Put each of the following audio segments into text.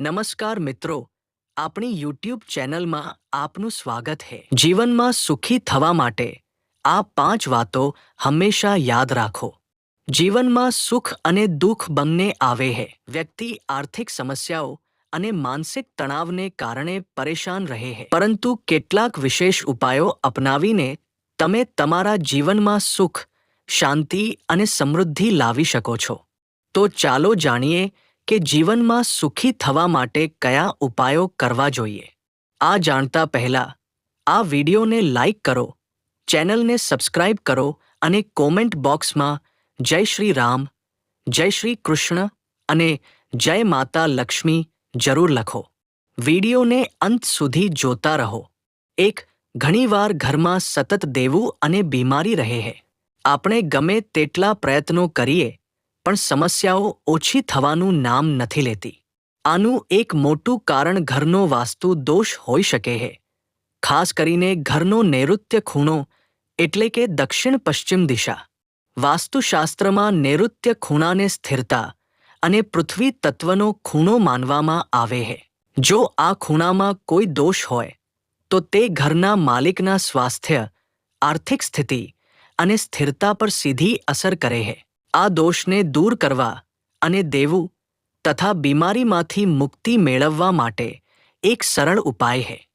નમસ્કાર મિત્રો, આપણી યુટ્યુબ ચેનલમાં આપનું સ્વાગત છે જીવનમાં સુખી થવા માટે આ પાંચ વાતો હંમેશા યાદ રાખો. જીવનમાં સુખ અને દુઃખ બંને આવે છે વ્યક્તિ આર્થિક સમસ્યાઓ અને માનસિક તણાવને કારણે પરેશાન રહે છે પરંતુ કેટલાક વિશેષ ઉપાયો અપનાવીને તમે તમારા જીવનમાં સુખ, શાંતિ અને સમૃદ્ધિ લાવી શકો છો. તો ચાલો જાણીએ કે જીવનમાં સુખી થવા માટે કયા ઉપાયો કરવા જોઈએ. આ જાણતા પહેલા આ વિડિયોને લાઇક કરો, ચેનલને સબસ્ક્રાઇબ કરો અને કોમેન્ટ બોક્સમાં જય શ્રી રામ, જય શ્રી કૃષ્ણ અને જય માતા લક્ષ્મી જરૂર લખો. વિડિયોને અંત સુધી જોતા રહો. એક ઘણીવાર ઘરમાં સતત દેવું અને બીમારી રહે છે આપણે ગમે તેટલા પ્રયત્નો કરીએ પણ સમસ્યાઓ ઓછી થવાનું નામ નથી લેતી. આનું એક મોટું કારણ ઘરનો વાસ્તુ દોષ હોઈ શકે છે ખાસ કરીને ઘરનો નૈઋત્ય ખૂણો એટલે કે દક્ષિણ પશ્ચિમ દિશા. વાસ્તુશાસ્ત્રમાં નૈઋત્ય ખૂણાને સ્થિરતા અને પૃથ્વી તત્વનો ખૂણો માનવામાં આવે છે જો આ ખૂણામાં કોઈ દોષ હોય, તો તે ઘરના માલિકના સ્વાસ્થ્ય, આર્થિક સ્થિતિ અને સ્થિરતા પર સીધી અસર કરે છે આ દોષને દૂર કરવા અને દેવું તથા બીમારીમાંથી મુક્તિ મેળવવા માટે એક સરળ ઉપાય છે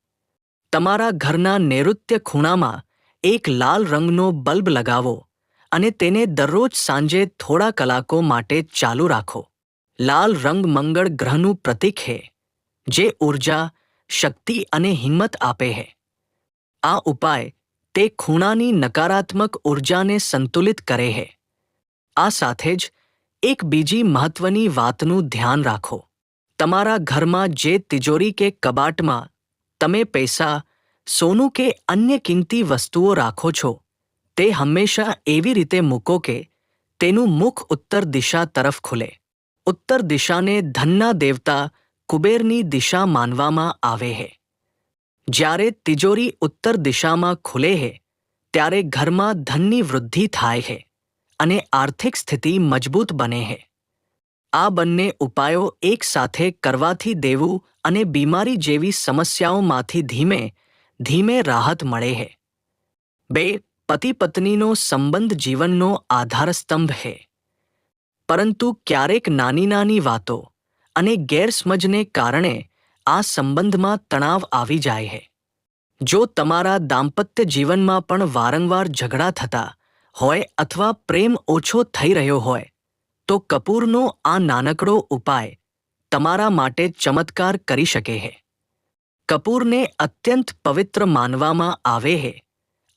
તમારા ઘરના નૈઋત્ય ખૂણામાં એક લાલ રંગનો બલ્બ લગાવો અને તેને દરરોજ સાંજે થોડા કલાકો માટે ચાલુ રાખો. લાલ રંગ મંગળ ગ્રહનું પ્રતીક છે જે ઊર્જા શક્તિ અને હિંમત આપે છે આ ઉપાય તે ખૂણાની નકારાત્મક ઊર્જાને સંતુલિત કરે છે આ સાથે જ એક બીજી મહત્વની વાતનું ધ્યાન રાખો. તમારા ઘરમાં જે તિજોરી કે કબાટમાં તમે પૈસા, સોનું કે અન્ય કિંમતી વસ્તુઓ રાખો છો, તે હંમેશા એવી રીતે મૂકો કે તેનું મુખ ઉત્તર દિશા તરફ ખુલે. ઉત્તર દિશાને ધનના દેવતા કુબેરની દિશા માનવામાં આવે છે જ્યારે તિજોરી ઉત્તર દિશામાં ખુલે છે ત્યારે ઘરમાં ધનની વૃદ્ધિ થાય છે અને આર્થિક સ્થિતિ મજબૂત બને છે આ બંને ઉપાયો એકસાથે કરવાથી દેવું અને બીમારી જેવી સમસ્યાઓમાંથી ધીમે ધીમે રાહત મળે છે બે પતિ પત્નીનો સંબંધ જીવનનો આધારસ્તંભ છે પરંતુ ક્યારેક નાની નાની વાતો અને ગેરસમજને કારણે આ સંબંધમાં તણાવ આવી જાય છે જો તમારા દાંપત્ય જીવનમાં પણ વારંવાર ઝઘડા થતા હોય અથવા પ્રેમ ઓછો થઈ રહ્યો હોય, તો કપૂરનો આ નાનકડો ઉપાય તમારા માટે ચમત્કાર કરી શકે છે કપૂરને અત્યંત પવિત્ર માનવામાં આવે છે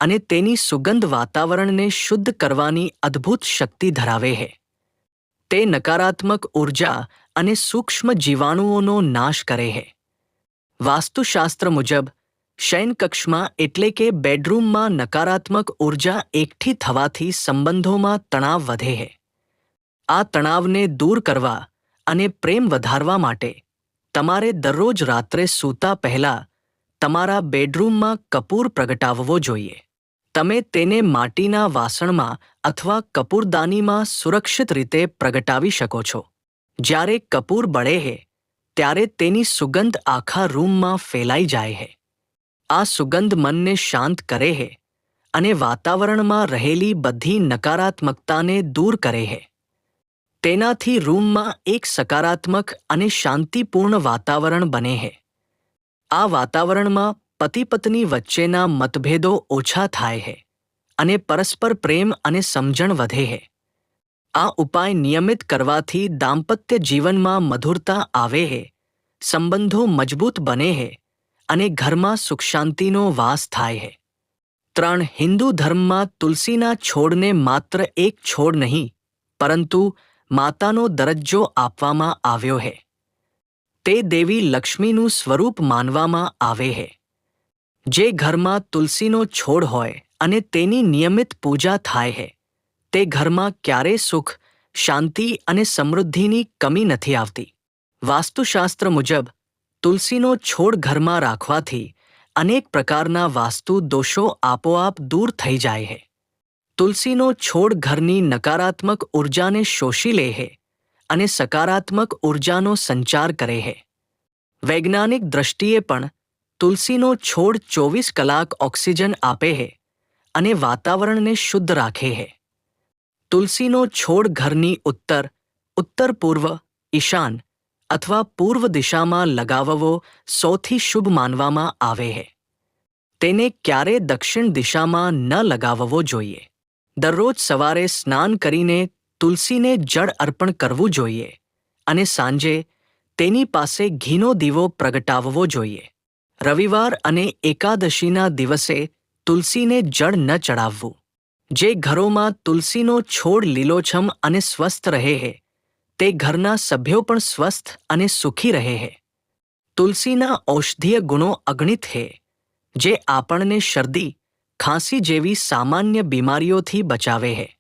અને તેની સુગંધ વાતાવરણને શુદ્ધ કરવાની અદ્ભુત શક્તિ ધરાવે છે તે નકારાત્મક ઊર્જા અને સૂક્ષ્મ જીવાણુઓનો નાશ કરે છે વાસ્તુશાસ્ત્ર મુજબ શયનકક્ષમાં એટલે કે બેડરૂમમાં નકારાત્મક ઊર્જા એકઠી થવાથી સંબંધોમાં તણાવ વધે છે. આ તણાવને દૂર કરવા અને પ્રેમ વધારવા માટે તમારે દરરોજ રાત્રે સૂતા પહેલા તમારા બેડરૂમમાં કપૂર પ્રગટાવવો જોઈએ. તમે તેને માટીના વાસણમાં અથવા કપૂરદાનીમાં સુરક્ષિત રીતે પ્રગટાવી શકો છો. જ્યારે કપૂર બળે છે, ત્યારે તેની સુગંધ આખા રૂમમાં ફેલાઈ જાય છે. આ સુગંધ મનને શાંત કરે છે અને વાતાવરણમાં રહેલી બધી નકારાત્મકતાને દૂર કરે છે તેનાથી રૂમમાં એક સકારાત્મક અને શાંતિપૂર્ણ વાતાવરણ બને છે આ વાતાવરણમાં પતિ પત્ની વચ્ચેના મતભેદો ઓછા થાય છે અને પરસ્પર પ્રેમ અને સમજણ વધે છે આ ઉપાય નિયમિત કરવાથી દાંપત્ય જીવનમાં મધુરતા આવે છે સંબંધો મજબૂત બને છે અને ઘરમાં સુખ શાંતિનો વાસ થાય છે ત્રણ હિન્દુ ધર્મમાં તુલસીના છોડને માત્ર એક છોડ નહીં, પરંતુ માતાનો દરજ્જો આપવામાં આવ્યો છે તે દેવી લક્ષ્મીનું સ્વરૂપ માનવામાં આવે છે જે ઘરમાં તુલસીનો છોડ હોય અને તેની નિયમિત પૂજા થાય છે તે ઘરમાં ક્યારે સુખ, શાંતિ અને સમૃદ્ધિની કમી નથી આવતી. વાસ્તુશાસ્ત્ર મુજબ તુલસીનો છોડ ઘરમાં રાખવાથી અનેક પ્રકારના વાસ્તુ દોષો આપોઆપ દૂર થઈ જાય છે તુલસીનો છોડ ઘરની નકારાત્મક ઉર્જાને શોષી લે છે અને સકારાત્મક ઉર્જાનો સંચાર કરે છે વૈજ્ઞાનિક દ્રષ્ટિએ પણ તુલસીનો છોડ ચોવીસ કલાક ઓક્સિજન આપે છે અને વાતાવરણને શુદ્ધ રાખે છે તુલસીનો છોડ ઘરની ઉત્તર ઉત્તર પૂર્વ, ઈશાન અથવા પૂર્વ દિશામાં લગાવવો સૌથી શુભ માનવામાં આવે છે તેને ક્યારે દક્ષિણ દિશામાં ન લગાવવો જોઈએ. દરરોજ સવારે સ્નાન કરીને તુલસીને જળ અર્પણ કરવું જોઈએ અને સાંજે તેની પાસે ઘીનો દીવો પ્રગટાવવો જોઈએ. રવિવાર અને એકાદશીના દિવસે તુલસીને જળ ન ચડાવવું. જે ઘરોમાં તુલસીનો છોડ લીલોછમ અને સ્વસ્થ રહે છે તે ઘરના સભ્યો પણ સ્વસ્થ અને સુખી રહે છે તુલસીના ઔષધીય ગુણો અગણિત છે જે આપણને શરદી, ખાંસી જેવી સામાન્ય બીમારીઓથી બચાવે છે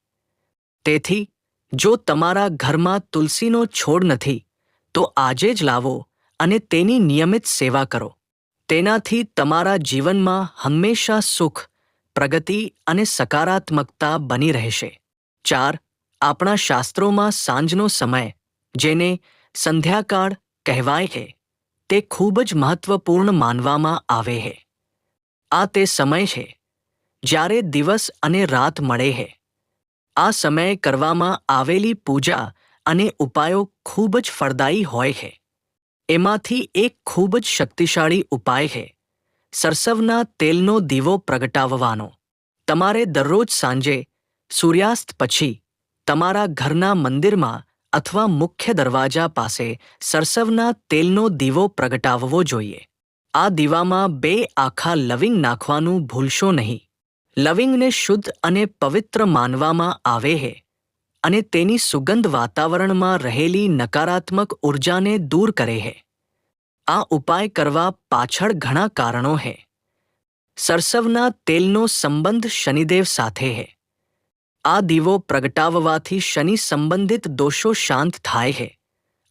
તેથી, જો તમારા ઘરમાં તુલસીનો છોડ નથી, તો આજે જ લાવો અને તેની નિયમિત સેવા કરો. તેનાથી તમારા જીવનમાં હંમેશા સુખ, પ્રગતિ અને સકારાત્મકતા બની રહેશે. ચાર આપણા શાસ્ત્રોમાં સાંજનો સમય, જેને સંધ્યાકાળ કહેવાય છે, તે ખૂબ જ મહત્વપૂર્ણ માનવામાં આવે છે. આ તે સમય છે, જ્યારે દિવસ અને રાત મળે છે. આ સમયે કરવામાં આવેલી પૂજા અને ઉપાયો ખૂબ જ ફળદાયી હોય છે. એમાંથી એક ખૂબ જ શક્તિશાળી ઉપાય છે, સરસવના તેલનો દીવો પ્રગટાવવાનો. તમારે દરરોજ સાંજે સૂર્યાસ્ત પછી તમારા ઘરના મંદિરમાં અથવા મુખ્ય દરવાજા પાસે સરસવના તેલનો દીવો પ્રગટાવવો જોઈએ. આ દીવામાં બે આખા લવિંગ નાખવાનું ભૂલશો નહીં. લવિંગને શુદ્ધ અને પવિત્ર માનવામાં આવે છે અને તેની સુગંધ વાતાવરણમાં રહેલી નકારાત્મક ઉર્જાને દૂર કરે છે આ ઉપાય કરવા પાછળ ઘણા કારણો છે સરસવના તેલનો સંબંધ શનિદેવ સાથે છે આ દીવો પ્રગટાવવાથી શનિ સંબંધિત દોષો શાંત થાય છે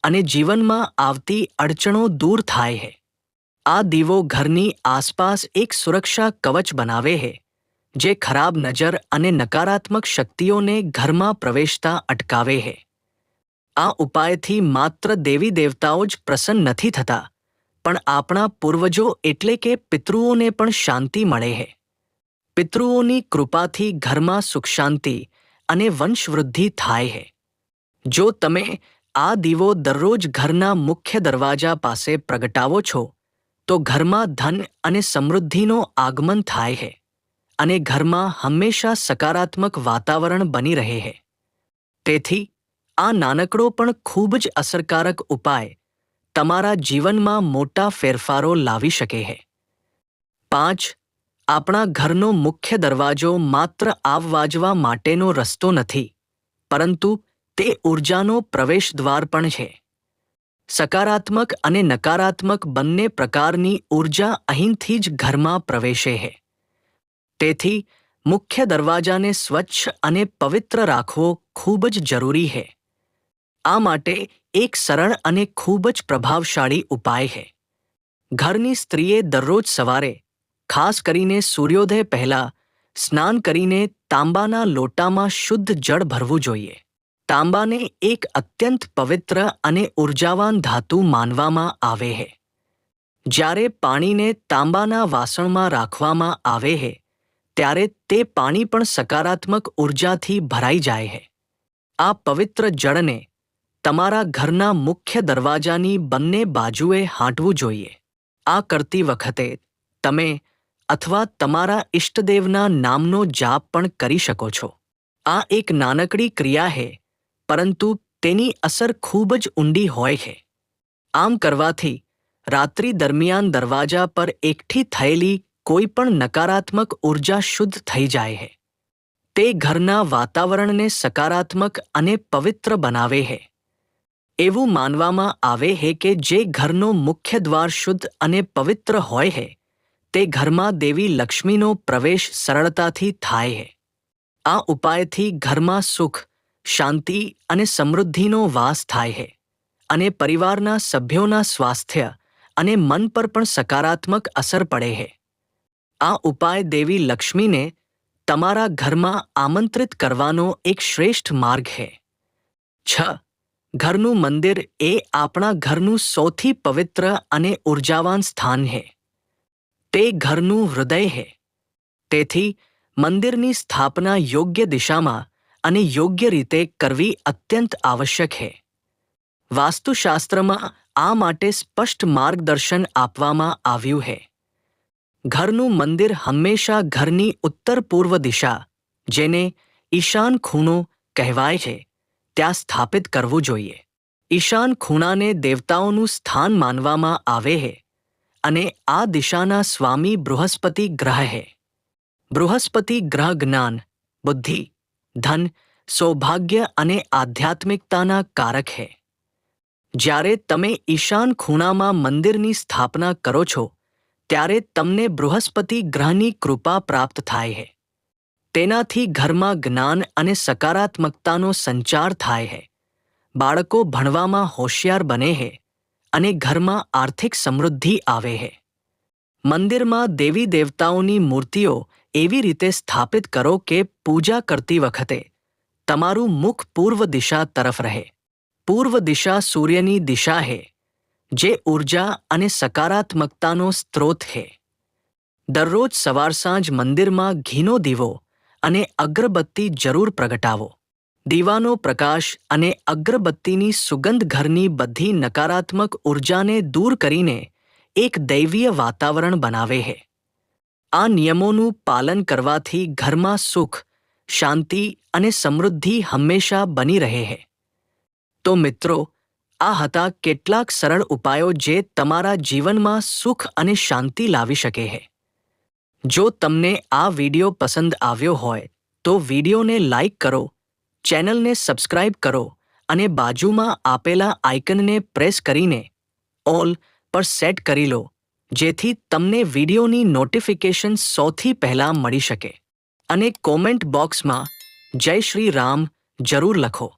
અને જીવનમાં આવતી અડચણો દૂર થાય છે આ દીવો ઘરની આસપાસ એક સુરક્ષા કવચ બનાવે છે જે ખરાબ નજર અને નકારાત્મક શક્તિઓને ઘરમાં પ્રવેશતા અટકાવે છે આ ઉપાયથી માત્ર દેવી દેવતાઓ જ પ્રસન્ન નથી થતા, પણ આપણા પૂર્વજો એટલે કે પિતૃઓને પણ શાંતિ મળે છે પિતૃઓની કૃપાથી ઘરમાં સુખ શાંતિ અને વંશવૃદ્ધિ થાય છે જો તમે આ દીવો દરરોજ ઘરના મુખ્ય દરવાજા પાસે પ્રગટાવો છો, તો ઘરમાં ધન અને સમૃદ્ધિનો આગમન થાય છે અને ઘરમાં હંમેશા સકારાત્મક વાતાવરણ બની રહે છે તેથી, આ નાનકડો પણ ખૂબ જ અસરકારક ઉપાય તમારા જીવનમાં મોટા ફેરફારો લાવી શકે છે પાંચ આપણા ઘરનો મુખ્ય દરવાજો માત્ર આવવાજવા માટેનો રસ્તો નથી, પરંતુ તે ઊર્જાનો પ્રવેશ દ્વાર પણ છે. સકારાત્મક અને નકારાત્મક બંને પ્રકારની ઊર્જા અહીંથી જ ઘરમાં પ્રવેશે છે તેથી મુખ્ય દરવાજાને સ્વચ્છ અને પવિત્ર રાખવો ખૂબ જ જરૂરી છે આ માટે એક સરળ અને ખૂબ જ પ્રભાવશાળી ઉપાય છે ઘરની સ્ત્રીએ દરરોજ સવારે ખાસ કરીને સૂર્યોદય પહેલાં સ્નાન કરીને તાંબાના લોટામાં શુદ્ધ જળ ભરવું જોઈએ. તાંબાને એક અત્યંત પવિત્ર અને ઉર્જાવાન ધાતુ માનવામાં આવે છે જ્યારે પાણીને તાંબાના વાસણમાં રાખવામાં આવે છે ત્યારે તે પાણી પણ સકારાત્મક ઉર્જાથી ભરાઈ જાય છે આ પવિત્ર જળને તમારા ઘરના મુખ્ય દરવાજાની બંને બાજુએ હાંટવું જોઈએ. આ કરતી વખતે તમે અથવા તમારા ઇષ્ટદેવના નામનો જાપ પણ કરી શકો છો. આ એક નાનકડી ક્રિયા છે પરંતુ તેની અસર ખૂબ જ ઊંડી હોય છે આમ કરવાથી, રાત્રિ દરમિયાન દરવાજા પર એકઠી થયેલી કોઈ પણ નકારાત્મક ઊર્જા શુદ્ધ થઈ જાય છે તે ઘરના વાતાવરણને સકારાત્મક અને પવિત્ર બનાવે છે એવું માનવામાં આવે છે કે જે ઘરનો મુખ્ય દ્વાર શુદ્ધ અને પવિત્ર હોય છે તે ઘરમાં દેવી લક્ષ્મીનો પ્રવેશ સરળતાથી થાય છે આ ઉપાયથી ઘરમાં સુખ, શાંતિ અને સમૃદ્ધિનો વાસ થાય છે અને પરિવારના સભ્યોના સ્વાસ્થ્ય અને મન પર પણ સકારાત્મક અસર પડે છે આ ઉપાય દેવી લક્ષ્મીને તમારા ઘરમાં આમંત્રિત કરવાનો એક શ્રેષ્ઠ માર્ગ છે છ. ઘરનું મંદિર એ આપણા ઘરનું સૌથી પવિત્ર અને ઉર્જાવાન સ્થાન છે તે ઘરનું હૃદય છે તેથી મંદિરની સ્થાપના યોગ્ય દિશામાં અને યોગ્ય રીતે કરવી અત્યંત આવશ્યક છે વાસ્તુશાસ્ત્રમાં આ માટે સ્પષ્ટ માર્ગદર્શન આપવામાં આવ્યું છે ઘરનું મંદિર હંમેશા ઘરની ઉત્તર પૂર્વ દિશા, જેને ઈશાન ખૂણો કહેવાય છે, ત્યાં સ્થાપિત કરવું જોઈએ. ઈશાન ખૂણાને દેવતાઓનું સ્થાન માનવામાં આવે છે અને આ દિશાના સ્વામી બૃહસ્પતિ ગ્રહ છે બૃહસ્પતિ ગ્રહ જ્ઞાન, બુદ્ધિ, ધન, સૌભાગ્ય અને આધ્યાત્મિકતાના કારક છે જ્યારે તમે ઈશાન ખૂણામાં મંદિરની સ્થાપના કરો છો, ત્યારે તમને બૃહસ્પતિ ગ્રહની કૃપા પ્રાપ્ત થાય છે તેનાથી ઘરમાં જ્ઞાન અને સકારાત્મકતાનો સંચાર થાય છે બાળકો ભણવામાં હોશિયાર બને છે અને ઘરમાં આર્થિક સમૃદ્ધિ આવે છે મંદિરમાં દેવી દેવતાઓની મૂર્તિઓ એવી રીતે સ્થાપિત કરો કે પૂજા કરતી વખતે તમારું મુખ પૂર્વ દિશા તરફ રહે. પૂર્વ દિશા સૂર્યની દિશા છે જે ઊર્જા અને સકારાત્મકતાનો સ્ત્રોત છે દરરોજ સવાર સાંજ મંદિરમાં ઘીનો દીવો અને અગરબત્તી જરૂર પ્રગટાવો. દીવાનો પ્રકાશ અને અગરબત્તીની સુગંધ ઘરની બધી નકારાત્મક ઉર્જાને દૂર કરીને એક દૈવીય વાતાવરણ બનાવે છે. આ નિયમોનું પાલન કરવાથી ઘરમાં સુખ, શાંતિ અને સમૃદ્ધિ હંમેશા બની રહે છે. તો મિત્રો, આ હતા કેટલાક સરળ ઉપાયો જે તમારા જીવનમાં સુખ અને શાંતિ લાવી શકે છે. જો તમને આ વિડિયો પસંદ આવ્યો હોય, તો વિડિયોને લાઇક કરો ચેનલને સબસ્ક્રાઇબ કરો અને બાજુમાં આપેલા આઇકનને પ્રેસ કરીને ઓલ પર સેટ કરી લો, જેથી તમને વિડિયોની નોટિફિકેશન સૌથી પહેલાં મળી શકે. અને કોમેન્ટ બોક્સમાં જય શ્રી રામ જરૂર લખો.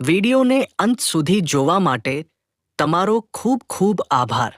વિડિયોને અંત સુધી જોવા માટે તમારો ખૂબ ખૂબ આભાર.